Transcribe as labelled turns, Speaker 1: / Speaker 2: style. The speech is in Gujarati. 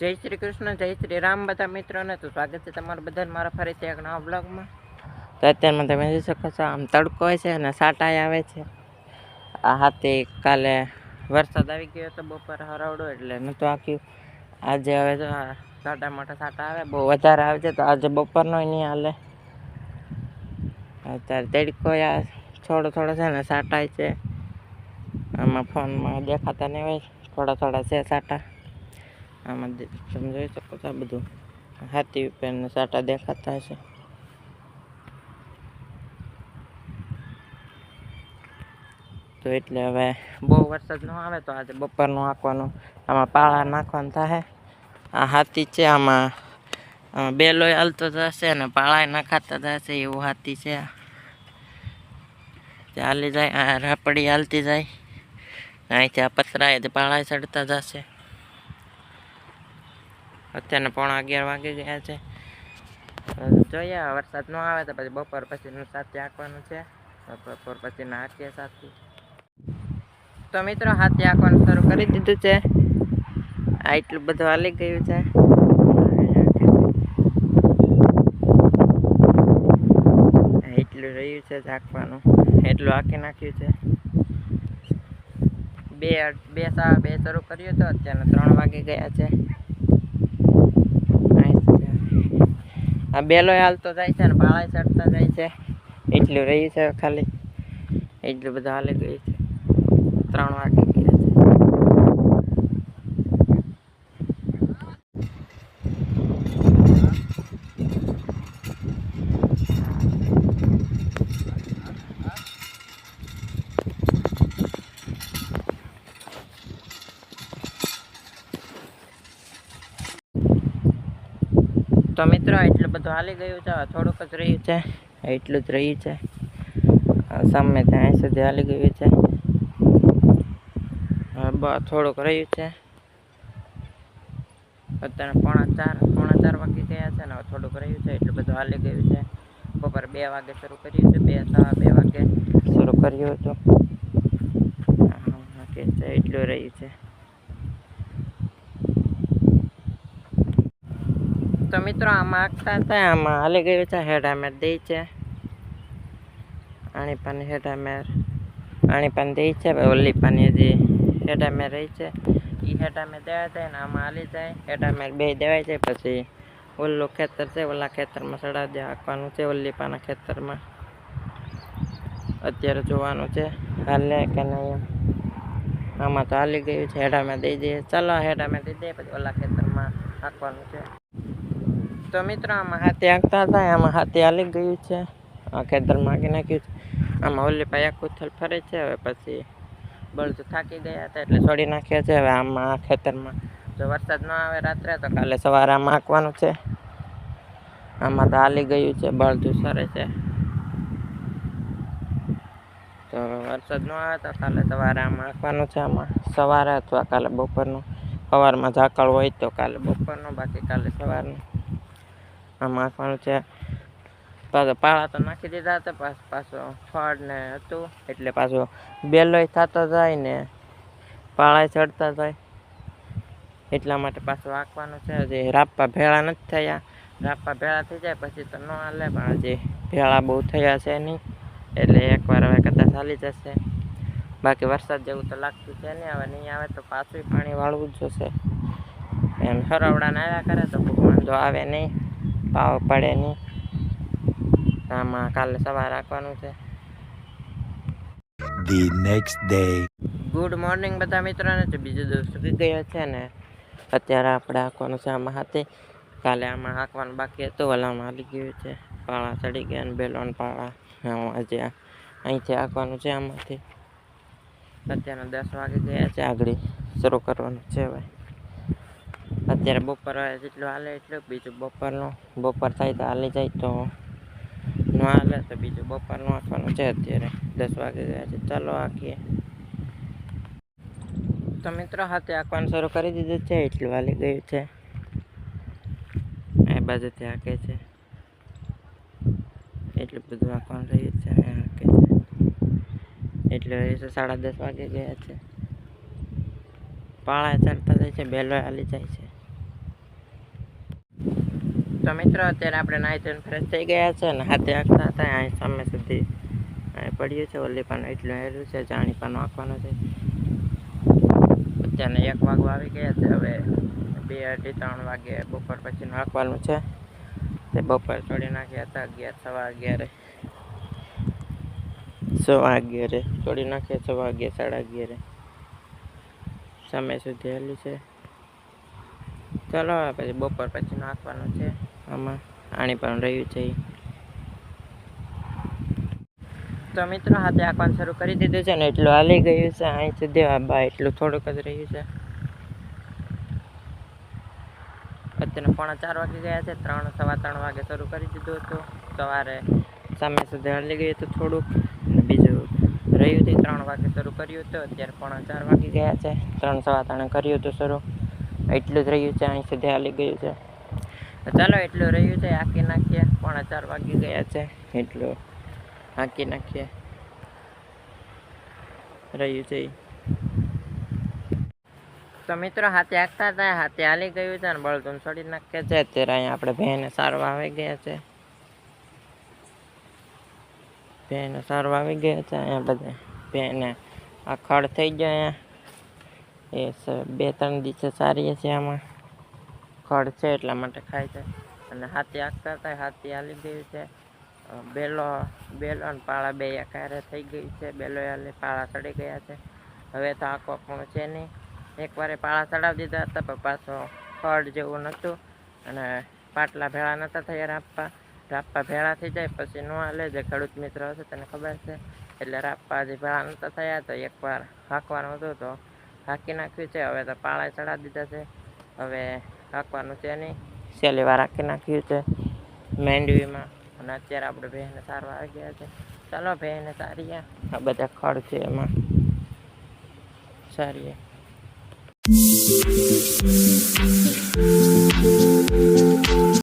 Speaker 1: જય શ્રી કૃષ્ણ, જય શ્રી રામ બધા મિત્રોને. તો સ્વાગત છે તમારું બધાને મારા ફરીથી એક નવા બ્લોગમાં તો અત્યારમાં તમે જોઈ શકો છો, આમ તડકો છે અને સાટાઈ આવે છે. આ હાથી કાલે વરસાદ આવી ગયો હતો, બપોર હરાવડો એટલે નહોતું આખ્યું આજે હવે તો સાટા મોટા સાટા આવે, બહુ વધારે આવે છે, તો આજે બપોરનો નહીં હાલે. અત્યારે તડકો આ થોડો થોડો છે ને સાટાય છે. આમાં ફોનમાં દેખાતા નહીં હોય, થોડા થોડા છે સાટા. આમાં તમે જોઈ શકો છો આ બધું હાથી ઉપર ને સાટા દેખાતા હશે. તો એટલે હવે બહુ વરસાદ ન આવે તો આજે બપોરનું નાખવાનું આમાં પાળા નાખવાનું થાય આ હાથી છે, આમાં બે બેલોય હાલતો જશે અને પાળાય નાખાતા જશે એવું હાથી છે ચાલી જાય, આ રાપડી હાલતી જાય. અહીંથી આ પતરાય તે પાળાય ચડતા જશે અત્યારના પોણા અગિયાર વાગી ગયા છે. જોઈએ વરસાદ ન આવે તો પછી બપોર પછીનું સાથે આંકવાનું છે. બપોર પછી નાખીએ સાથે. તો મિત્રો, હાથી આંકવાનું શરૂ કરી દીધું છે. આ એટલું બધું હાલી ગયું છે. એટલું રહ્યું છે ઝાંકવાનું એટલું આંકી નાખ્યું છે. બે બે સા, બે શરૂ કર્યું તો અત્યારના ત્રણ વાગી ગયા છે. આ બેલો હાલતો જાય છે ને પાળાય ચડતા જાય છે. એટલું રહ્યું છે ખાલી. એટલું બધું હાલી ગયું છે. ત્રણ વાગી ગયા છે તો મિત્રો એટલું બધું હાલી ગયું છે થોડુંક જ રહ્યું છે. એટલું જ રહ્યું છે. સામે ત્યાં સુધી હાલી ગયું છે. થોડુંક રહ્યું છે. અત્યારે પોણા ચાર પોણા ચાર વાગી ગયા છે ને થોડુંક રહ્યું છે, એટલું બધું હાલી ગયું છે. બપોર બે વાગે શરૂ કર્યું છે, બે સવા બે વાગે શરૂ કર્યું હતું. એટલું રહ્યું છે. તો મિત્રો આમાં આખતા હતા, આમાં હાલી ગયું છે, હેડામેર દે છે. આણી પાની હેડામેર આણી પાની દે છે પછી ઓલી પાની હજી હેડામેર રહી છે. એ હેડામેર દેવા જાય ને આમાં હાલી જાય. હેડામેર બે દેવાય જાય, પછી ઓલું ખેતર છે, ઓલા ખેતરમાં ચડાવી દે હાંકવાનું છે ઓલી પાના ખેતરમાં. અત્યારે જોવાનું છે, હાલે કે નહીં એમ. આમાં તો હાલી ગયું છે, હેડામેર દઈ દઈએ ચાલો, હેડામેર દઈ દઈએ પછી ઓલા ખેતરમાં હાંકવાનું છે. તો મિત્રો, આમાં હાથી આંકતા હતા, આમાં હાથી હાલી ગયું છે. આ ખેતર માગી નાખ્યું છે. આમાં ઓલી પાસે આખું થલ ફરે છે, હવે પછી બળદ થાકી ગયા હતા એટલે છોડી નાખ્યા છે. હવે આમાં આ ખેતરમાં જો વરસાદ ન આવે રાત્રે, તો કાલે સવારે આમાં હાંકવાનું છે. આમાં તો હાલી ગયું છે, બળદું સરે છે. તો વરસાદ ન આવે, તો કાલે સવારે આમાં હાંકવાનું છે. આમાં સવારે અથવા કાલે બપોરનું. સવારમાં ઝાકળ હોય તો કાલે બપોરનું, બાકી કાલે સવારનું. આમાં નાખવાનું છે. પાછો પાળા તો નાખી દીધા હતા, પાછો પાછો ફળ ને હતું, એટલે પાછો બેલોય થતો જાય ને પાળાય ચડતા જાય. એટલા માટે પાછું આંકવાનું છે. હજી રાપા ભેળા નથી થયા. રાપા ભેળા થઈ જાય પછી તો ન હાલે, પણ હજી ભેળા બહુ થયા છે નહીં. એટલે એકવાર હવે કદાચ હાલી જશે. બાકી વરસાદ જેવું તો લાગતું છે નહીં. હવે નહીં આવે તો પાછું પાણી વાળવું જ જોશે. એમ સરવડાને આવ્યા કરે તો ભગવાન જો આવે નહીં. પાવ પડે નહીં. આમાં કાલે સવાર રાખવાનું છે.
Speaker 2: The next day.
Speaker 1: Good morning બધા મિત્રોને. તો બીજો દિવસ સુધી ગયો છે ને. અત્યારે આપણે હાંકવાનું છે આમાં હાથે. કાલે આમાં હાંકવાનું બાકી હતું ઓલામાં હાલી ગયું છે. પાળા ચડી ગયા ને બેલોન પાળા. આમાં હજી અહીંથી હાંકવાનું છે આમાંથી. અત્યારે દસ વાગે ગયા છે આગળ. શરૂ કરવાનું છે હવે. અત્યારે બપોર જેટલું હાલે એટલું બીજું બપોરનું, બપોર થાય તો હાલી જાય તો ન હાલે તો બીજું બપોરનું આપવાનું છે અત્યારે, દસ વાગે ગયા છે. ચાલો હાંકીએ તો મિત્રો હાથે આંકવાનું શરૂ કરી દીધું છે, એટલું હાલી ગયું છે. એ બાજુથી આંકે છે. એટલું બધું આંકવાનું રહ્યું છે એ હાંકે છે. એટલે છે સાડા દસ વાગે ગયા છે. પાળા ચડતા જાય છે બેલો હાલી જાય છે. તો મિત્રો, અત્યારે આપણે નાહી ધોઈને ફ્રેશ થઈ ગયા છે અને હાથે આખતા હતા અહીં સામે સુધી અહીં પડ્યું છે, ઓલી પાનું એટલું હેલું છે, જાણી પાનું આંખવાનું છે. અત્યારે એક વાગવા આવી ગયા છે, હવે બે અઢી ત્રણ વાગે બપોર પછી નાખવાનું છે. તે બપોર છોડી નાખ્યા હતા, અગિયાર, સવા અગિયારે. સવા અગિયારે છોડી નાખ્યા, સવા અગિયાર, સાડા અગિયારે. સમય સુધી હેલું છે. ચલો પછી બપોર પછી નાખવાનું છે. આમાં આણી પણ રહ્યું છે. તો મિત્રો, હાથે આંકવાનું શરૂ કરી દીધું છે ને એટલું હાલી ગયું છે. અહીં સુધી બા એટલું થોડુંક જ રહ્યું છે. અત્યારે પોણા ચાર વાગી ગયા છે. ત્રણ, સવા ત્રણ વાગે શરૂ કરી દીધું હતું. સવારે સામે સુધી હાલી ગયું હતું થોડુંક. અને બીજું રહ્યું હતું ત્રણ વાગે શરૂ કર્યું હતું. અત્યારે પોણા ચાર વાગી ગયા છે. ત્રણ, સવા ત્રણે કર્યું હતું શરૂ. એટલું જ રહ્યું છે, અહીં સુધી હાલી ગયું છે. ચાલો એટલું રહ્યું છે આંકી નાખીએ. પોણા ચાર વાગી ગયા છે, એટલું આંકી નાખીએ. રહ્યું છે. તો મિત્રો, હાથે આંકતા હતા, હાથે હાલી ગયું છે અને બળદુન છોડી નાખે છે. અત્યારે અહીંયા આપણે ભેને સારવા આવી ગયા છે. ભેને સારવા આવી ગયા છે, અહીંયા બધા ભેને આ ખડ થઈ ગયા. અહીંયા એ બે ત્રણ દિવસે સારી છે આમાં. ખડ છે એટલા માટે ખાય છે. અને હાથી આંકતા હતા હાથી હાલી ગયું છે. બેલો બેલો અને પાળા બે એકારે થઈ ગઈ છે. બેલો હાલી પાળા ચડી ગયા છે. હવે તો આંકવા પણ છે નહીં. એકવારે પાળા ચડાવી દીધા હતા, પણ પાછો ખડ જેવું નહોતું. અને પાટલા ભેળા નહોતા થયા રાપ્પા. રાપ્પા ભેળા થઈ જાય, પછી ન હાલે. જે ખેડૂત મિત્ર હશે તેને ખબર છે. એટલે રાપ્પા જે ભેળા નહોતા થયા, તો એકવાર હાંકવાનું હતું, તો હાંકી નાખ્યું છે. હવે તો પાળા ચડાવી દીધા છે. હવે રાખવાનું છે નહીં. સેલેવા રાખી નાખ્યું છે મેંડવીમાં. અને અત્યારે આપણે બહેને સારવા આવી ગયા છે. ચાલો બહેને સારી આ બધા ખડ છે એમાં. સારી Thank.